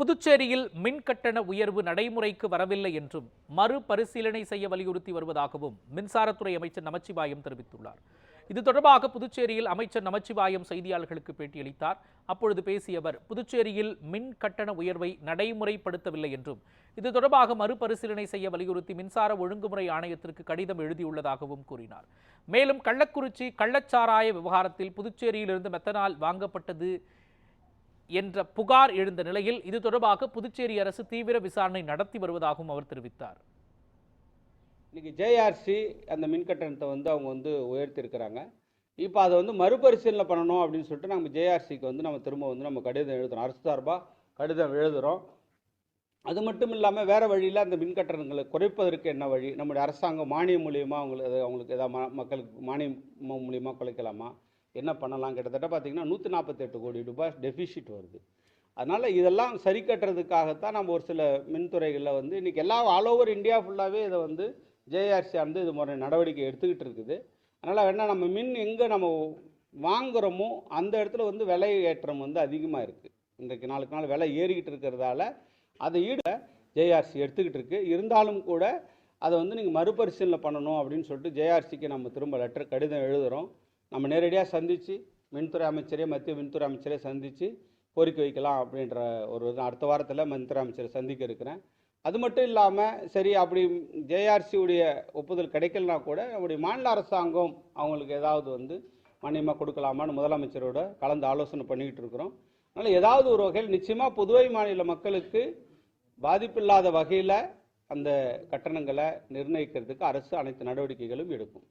புதுச்சேரியில் மின் கட்டண உயர்வு நடைமுறைக்கு வரவில்லை என்றும் மறுபரிசீலனை செய்ய வலியுறுத்தி வருவதாகவும் மின்சாரத்துறை அமைச்சர் நமச்சிவாயம் தெரிவித்துள்ளார். இது தொடர்பாக புதுச்சேரியில் அமைச்சர் நமச்சிவாயம் செய்தியாளர்களுக்கு பேட்டியளித்தார். அப்பொழுது பேசிய அவர் புதுச்சேரியில் மின் கட்டண உயர்வை நடைமுறைப்படுத்தவில்லை என்றும் இது தொடர்பாக மறுபரிசீலனை செய்ய வலியுறுத்தி மின்சார ஒழுங்குமுறை ஆணையத்திற்கு கடிதம் எழுதியுள்ளதாகவும் கூறினார். மேலும் கள்ளக்குறிச்சி கள்ளச்சாராய விவகாரத்தில் புதுச்சேரியிலிருந்து மெத்தனால் வாங்கப்பட்டது என்ற புகார் எழுந்த நிலையில் இது தொடர்பாக புதுச்சேரி அரசு தீவிர விசாரணை நடத்தி வருவதாகவும் அவர் தெரிவித்தார். இன்னைக்கு ஜேஆர்சி அந்த மின் கட்டணத்தை வந்து அவங்க வந்து உயர்த்தியிருக்கிறாங்க இப்போ அதை வந்து மறுபரிசீலனை பண்ணணும் அப்படின்னு சொல்லிட்டு நம்ம ஜேஆர்சிக்கு வந்து நம்ம திரும்ப வந்து நம்ம கடிதம் எழுதுறோம். அரசு சார்பாக கடிதம் எழுதுகிறோம் அது மட்டும் இல்லாமல் வேறு வழியில் அந்த மின் கட்டணங்களை குறைப்பதற்கு என்ன வழி? நம்முடைய அரசாங்கம் மானியம் மூலியமாக அவங்களுக்கு அவங்களுக்கு ஏதாவது மக்களுக்கு மானியம் மூலியமாக குறைக்கலாமா? என்ன பண்ணலாம்? கிட்டத்தட்ட பார்த்தீங்கன்னா நூற்றி நாற்பத்தெட்டு கோடி ரூபாய் டெஃபிஷிட் வருது. அதனால் இதெல்லாம் சரி கட்டுறதுக்காகத்தான் நம்ம ஒரு சில மின்துறைகளில் வந்து இன்றைக்கி எல்லா ஆல் ஓவர் இந்தியா ஃபுல்லாகவே இதை வந்து ஜேஆர்சி வந்து இது மாதிரி நடவடிக்கை எடுத்துக்கிட்டு இருக்குது. அதனால் வேணால் நம்ம மின் எங்கே நம்ம வாங்குகிறோமோ அந்த இடத்துல வந்து விலை ஏற்றம் வந்து அதிகமாக இருக்குது இன்றைக்கு நாளுக்கு நாள் விலை ஏறிக்கிட்டு இருக்கிறதால அதை ஈட ஜேஆர்சி எடுத்துக்கிட்டு இருக்கு. இருந்தாலும் கூட அதை வந்து நீங்கள் மறுபரிசீலனை பண்ணணும் அப்படின்னு சொல்லிட்டு ஜேஆர்சிக்கு நம்ம திரும்ப லெட்டர் கடிதம் எழுதுகிறோம் நம்ம நேரடியாக சந்தித்து மின்துறை அமைச்சரே மத்திய மின்துறை அமைச்சரே சந்தித்து கோரிக்கை வைக்கலாம் அப்படின்ற ஒரு இது. அடுத்த வாரத்தில் மின்துறை அமைச்சரை சந்திக்க இருக்கிறேன். அது மட்டும் இல்லாமல் சரி அப்படி ஜேஆர்சி உடைய ஒப்புதல் கிடைக்கலனா கூட நம்முடைய மாநில அரசாங்கம் அவங்களுக்கு ஏதாவது வந்து மானியமாக கொடுக்கலாமான்னு முதலமைச்சரோட கலந்து ஆலோசனை பண்ணிக்கிட்டு இருக்கிறோம். அதனால் ஏதாவது ஒரு வகையில் நிச்சயமாக புதுவை மாநில மக்களுக்கு பாதிப்பில்லாத வகையில் அந்த கட்டணங்களை நிர்ணயிக்கிறதுக்கு அரசு அனைத்து நடவடிக்கைகளும் எடுக்கும்.